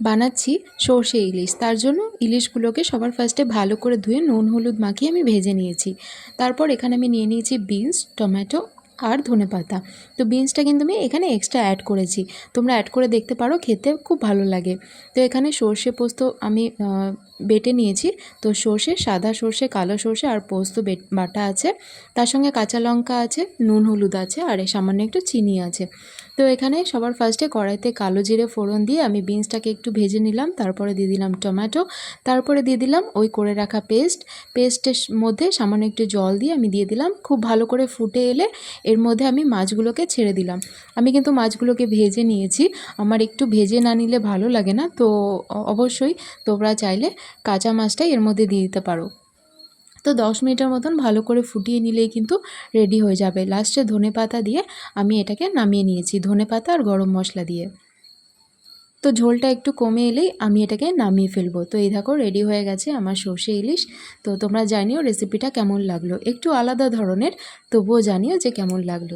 বানাচ্ছি সর্ষে ইলিশ। তার জন্য ইলিশগুলোকে সবার ফার্স্টে ভালো করে ধুয়ে নুন, হলুদ মাখিয়ে আমি ভেজে নিয়েছি। তারপর এখানে আমি নিয়ে নিয়েছি বিনস টমেটো আর ধনে পাতা তো বিনসটা কিন্তু আমি এখানে এক্সট্রা অ্যাড করেছি। তোমরা অ্যাড করে দেখতে পারো, খেতে খুব ভালো লাগে। তো এখানে সর্ষে পোস্ত আমি বেটে নিয়েছি। তো সর্ষে, সাদা সর্ষে, কালো সর্ষে আর পোস্ত বেট আছে। তার সঙ্গে কাঁচা লঙ্কা আছে, নুন, হলুদ আছে আর সামান্য একটু চিনি আছে। তো এখানে সবার ফার্স্টে কড়াইতে কালো জিরে ফোড়ন দিয়ে আমি বিনসটাকে একটু ভেজে নিলাম। তারপরে দিয়ে দিলাম টমেটো তারপরে দিয়ে দিলাম ওই করে রাখা পেস্ট পেস্টের মধ্যে সামান্য একটু জল দিয়ে আমি দিয়ে দিলাম। খুব ভালো করে ফুটে এলে এর মধ্যে আমি মাছগুলোকে ছেড়ে দিলাম। আমি কিন্তু মাছগুলোকে ভেজে নিয়েছি। আমার একটু ভেজে না নিলে ভালো লাগে না। তো অবশ্যই তোমরা চাইলে কাঁচা মাছটাই এর মধ্যে দিয়ে দিতে পারো। তো দশ মিনিটের মতন ভালো করে ফুটিয়ে নিলেই কিন্তু রেডি হয়ে যাবে। লাস্টে ধনে পাতা দিয়ে আমি এটাকে নামিয়ে নিয়েছি। ধনে পাতা আর গরম মশলা দিয়ে। তো ঝোলটা একটু কমে এলেই আমি এটাকে নামিয়ে ফেলব। তো এই দেখো রেডি হয়ে গেছে আমার সর্ষে ইলিশ। তো তোমরা জানিও রেসিপিটা কেমন লাগল। একটু আলাদা ধরনের, তবুও জানিও যে কেমন লাগল।